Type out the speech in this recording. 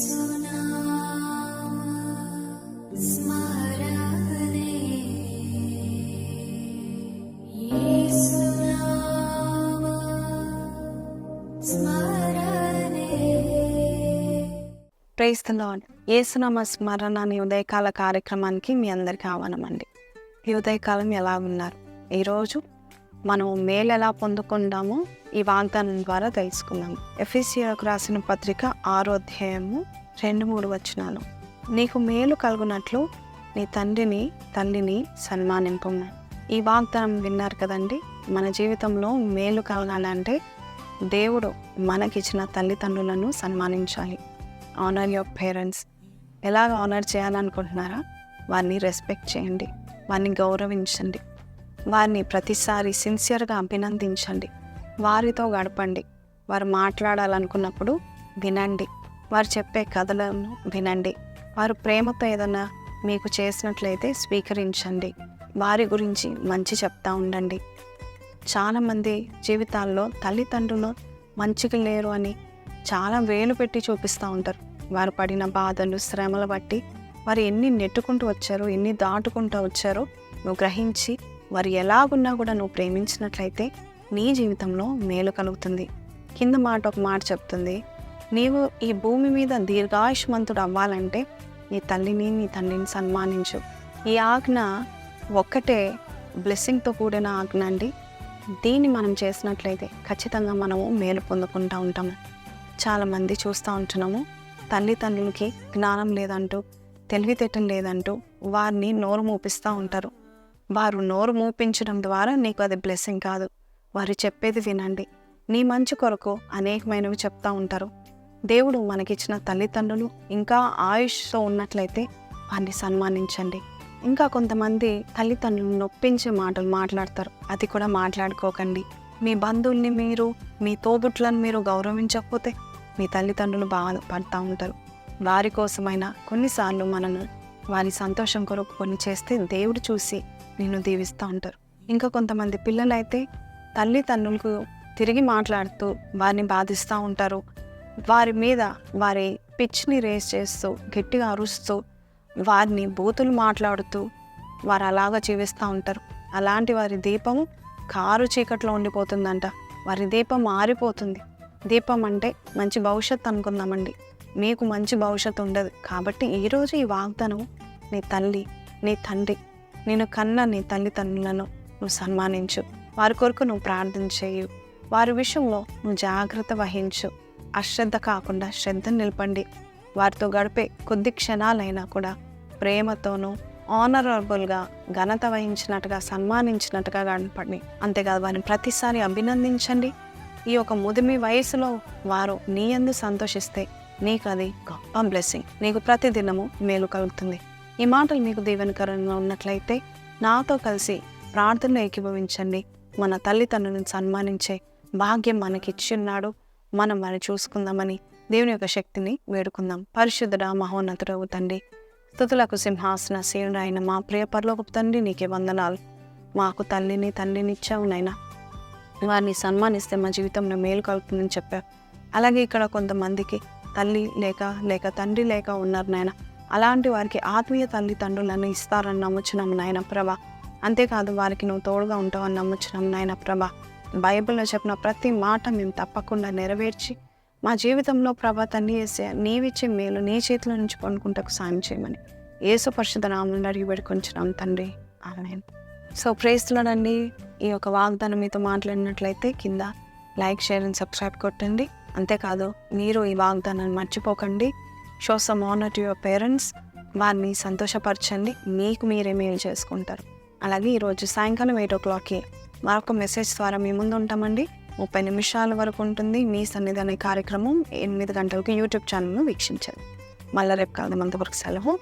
స్మరణే the lord ఏసునామ స్మరణ అనే ఉదయకాల కార్యక్రమానికి మీ అందరికీ ఆహ్వానం అండి ఈ ఉదయకాలం ఎలా ఉన్నారు? ఈరోజు మనం మేలు ఎలా పొందుకుంటామో ఈ వాగ్దానం ద్వారా తెలుసుకున్నాం ఎఫ్ఎస్సీలకు రాసిన పత్రిక ఆరో అధ్యాయము రెండు మూడు వచనాలు. నీకు మేలు కలుగునట్లు నీ తండ్రిని తల్లిని సన్మానింపు ఈ వాగ్దానం విన్నారు కదండి? మన జీవితంలో మేలు కలగాలంటే దేవుడు మనకిచ్చిన తల్లిదండ్రులను సన్మానించాలి. ఆనర్ యువర్ పేరెంట్స్ ఎలాగ ఆనర్ చేయాలనుకుంటున్నారా? వారిని రెస్పెక్ట్ చేయండి. వారిని గౌరవించండి. వారిని ప్రతిసారి సిన్సియర్గా అభినందించండి. వారితో గడపండి. వారు మాట్లాడాలనుకున్నప్పుడు వినండి. వారు చెప్పే కథలను వినండి. వారు ప్రేమతో ఏదైనా మీకు చేసినట్లయితే స్వీకరించండి. వారి గురించి మంచి చెప్తా ఉండండి. చాలామంది జీవితాల్లో తల్లిదండ్రులు మంచిగా లేరు అని చాలా వేలు పెట్టి చూపిస్తూ ఉంటారు. వారు పడిన బాధలు శ్రమలు బట్టి వారు ఎన్ని నెట్టుకుంటూ వచ్చారో ఎన్ని దాటుకుంటూ వచ్చారో నువ్వు గ్రహించి వారు ఎలాగున్నా కూడా నువ్వు ప్రేమించినట్లయితే నీ జీవితంలో మేలు కలుగుతుంది. కింద మాట ఒక మాట చెప్తుంది. నీవు ఈ భూమి మీద దీర్ఘాయుష్మంతుడు అవ్వాలంటే నీ తల్లిని నీ తండ్రిని సన్మానించు. ఈ ఆజ్ఞ ఒక్కటే బ్లెస్సింగ్తో కూడిన ఆజ్ఞ అండి. దీన్ని మనం చేసినట్లయితే ఖచ్చితంగా మనము మేలు పొందుకుంటూ ఉంటాము చాలామంది చూస్తూ ఉంటున్నాము తల్లిదండ్రులకి జ్ఞానం లేదంటూ తెలివితేటం లేదంటూ వారిని నోరు మూపిస్తూ ఉంటారు. వారు నోరు మూపించడం ద్వారా నీకు అది బ్లెస్సింగ్ కాదు. వారు చెప్పేది వినండి. నీ మంచి కొరకు అనేకమైనవి చెప్తా ఉంటారు. దేవుడు మనకిచ్చిన తల్లిదండ్రులు ఇంకా ఆయుష్తో ఉన్నట్లయితే వారిని సన్మానించండి. ఇంకా కొంతమంది తల్లిదండ్రులను నొప్పించే మాటలు మాట్లాడతారు. అది కూడా మాట్లాడుకోకండి. మీ బంధువుల్ని మీరు మీ తోబుట్లను మీరు గౌరవించకపోతే మీ తల్లిదండ్రులు బాధపడతా ఉంటారు. వారి కోసమైనా కొన్నిసార్లు మనను వారి సంతోషం కొరకు కొన్ని చేస్తే దేవుడు చూసి నిన్ను దీవిస్తూ ఉంటారు. ఇంకా కొంతమంది పిల్లలైతే తల్లిదండ్రులకు తిరిగి మాట్లాడుతూ వారిని బాధిస్తూ ఉంటారు. వారి మీద వారి పిచ్ని రేస్ చేస్తూ గట్టిగా అరుస్తూ వారిని బూతులు మాట్లాడుతూ వారు అలాగా జీవిస్తూ ఉంటారు. అలాంటి వారి దీపం కారు చీకట్లో ఉండిపోతుందంట. వారి దీపం మారిపోతుంది. దీపం అంటే మంచి భవిష్యత్తు అనుకుందామండి. మీకు మంచి భవిష్యత్తు ఉండదు. కాబట్టి ఈరోజు ఈ వాగ్దానం నీ తల్లి నీ తండ్రి నేను కన్న నీ తల్లిదండ్రులను నువ్వు సన్మానించు. వారి కొరకు నువ్వు ప్రార్థన చేయు. వారి విషయంలో నువ్వు జాగ్రత్త వహించు. అశ్రద్ధ కాకుండా శ్రద్ధ నిలపండి. వారితో గడిపే కొద్ది క్షణాలైనా కూడా ప్రేమతోనూ ఆనరబుల్గా ఘనత వహించినట్టుగా సన్మానించినట్టుగా గడపండి. అంతేకాదు వారిని ప్రతిసారి అభినందించండి. ఈ యొక్క ముదిమి వయసులో వారు నీ అందు సంతోషిస్తే నీకు అది గొప్ప బ్లెస్సింగ్ నీకు ప్రతిదినము మేలు కలుగుతుంది. ఈ మాటలు మీకు దీవెనకరంగా ఉన్నట్లయితే నాతో కలిసి ప్రార్థనలు ఏకీభవించండి. మన తల్లిదండ్రులను సన్మానించే భాగ్యం మనకిచ్చున్నాడు. మనం వారిని చూసుకుందామని దేవుని యొక్క శక్తిని వేడుకుందాం. పరిశుద్ధుడ మహోన్నతుడవు తండ్రి స్థుతులకు సింహాసన శీనుడైన మా ప్రియ పరలోకపు తండ్రి నీకే వందనాలు. మాకు తల్లిని తండ్రిని ఇచ్చావు నైనా వారిని సన్మానిస్తే మా జీవితంలో మేలు కలుగుతుందని చెప్పారు అలాగే ఇక్కడ కొంతమందికి తల్లి లేక లేక తండ్రి లేక ఉన్నారు నాయన. అలాంటి వారికి ఆత్మీయ తల్లిదండ్రులను ఇస్తారని నమ్ముచున్నాము నాయన ప్రభా. అంతేకాదు వారికి నువ్వు తోడుగా ఉంటావని నమ్ముచున్నాం నాయన ప్రభ. బైబిల్లో చెప్పిన ప్రతి మాట మేము తప్పకుండా నెరవేర్చి మా జీవితంలో ప్రభ తండ్రి వేసే నీవిచ్చే మేలు నీ చేతిలో నుంచి పొందుకుంటకు సాయం చేయమని ఏసు పరిశుద్ధ నామని అడిగి పెడుకుంటున్నాం తండ్రి. ఆమెన్. సో ప్రేస్తున్నాడండి ఈ యొక్క వాగ్దానం మీతో మాట్లాడినట్లయితే కింద లైక్ షేర్ అండ్ సబ్స్క్రైబ్ కొట్టండి. అంతేకాదు మీరు ఈ వాగ్దానాన్ని మర్చిపోకండి. Show some honour to your parents. వారిని సంతోషపరచండి. మీకు మీరే మేలు చేసుకుంటారు. అలాగే ఈరోజు సాయంకాలం ఎయిట్ ఓ క్లాక్కి మరొక మెసేజ్ ద్వారా మీ ముందు ఉంటామండి. ముప్పై నిమిషాల వరకు ఉంటుంది మీ సన్నిధి అనే కార్యక్రమం. ఎనిమిది గంటలకు యూట్యూబ్ ఛానల్ను వీక్షించారు మళ్ళీ రేపు కలదాం అంతవరకు సెలవు.